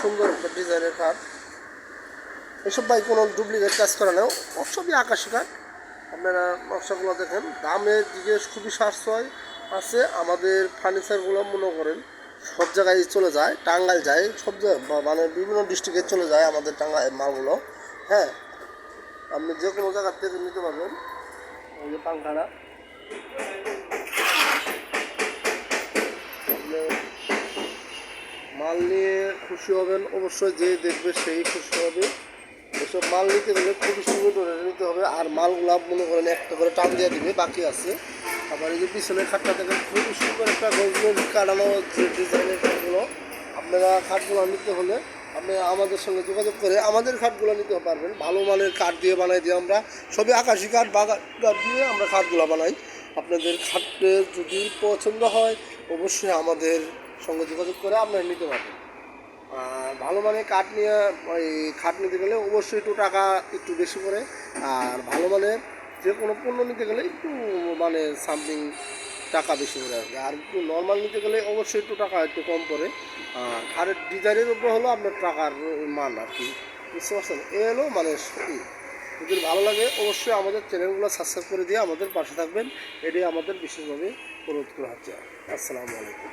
সুন্দর একটা ডিজাইনের কাঠ এসব ভাই কোনো ডুপ্লিকেট কাজ করা নেও সবই আকাশি কাঠ আপনারা নকশাগুলো দেখেন। দামের দিকে খুবই সাশ্রয় আছে। আমাদের ফার্নিচারগুলো মনে করেন সব জায়গায় চলে যায়, টাঙ্গাইল যায়, সব জায়গায় মানে বিভিন্ন ডিস্ট্রিক্টে চলে যায় আমাদের টাঙ্গাইল মালগুলো। হ্যাঁ আপনি যে কোনো জায়গার থেকে নিতে পারবেন। এই যে পাঙ্খাটা মাল নিয়ে খুশি হবেন, অবশ্যই যে দেখবে সেই খুশি হবে। এসব মাল নিতে গেলে খুবই সুন্দর করে নিতে হবে, আর মালগুলো মনে করেন একটা করে টান দিয়ে দিবে, বাকি আছে। আবার এই যে পিছনের খাটটা দেখেন, খুবই সুন্দর একটা গজগজ কাটানো যে ডিজাইনের খাটগুলো। আপনারা খাটগুলো নিতে হলে আপনি আমাদের সঙ্গে যোগাযোগ করে আমাদের খাটগুলো নিতে পারবেন। ভালো মানের কাঠ দিয়ে বানাই দিই আমরা। সবই আকাশি কাঠ বাগা দিয়ে আমরা খাটগুলো বানাই। আপনাদের খাটের যদি পছন্দ হয়, অবশ্যই আমাদের সঙ্গে যোগাযোগ করে আপনারা নিতে পারবেন। আর ভালো মানের কাঠ নিয়ে, ওই খাট নিতে গেলে অবশ্যই একটু টাকা একটু বেশি করে আর ভালো মানের যে কোনো পণ্য নিতে গেলে একটু মানে সামথিং টাকা বেশি করে আসবে আর একটু নর্মাল নিতে গেলে অবশ্যই একটু টাকা একটু কম পড়ে। আর খাটের ডিজাইনের উপরে হলো আপনার টাকার মান আর কি। বুঝতে পারছেন? এ হলো মানে যদি ভালো লাগে, অবশ্যই আমাদের চ্যানেলগুলো সাবস্ক্রাইব করে দিয়ে আমাদের পাশে থাকবেন। এটি আমাদের বিশেষভাবে অনুরোধ করা হচ্ছে। আসসালামু আলাইকুম।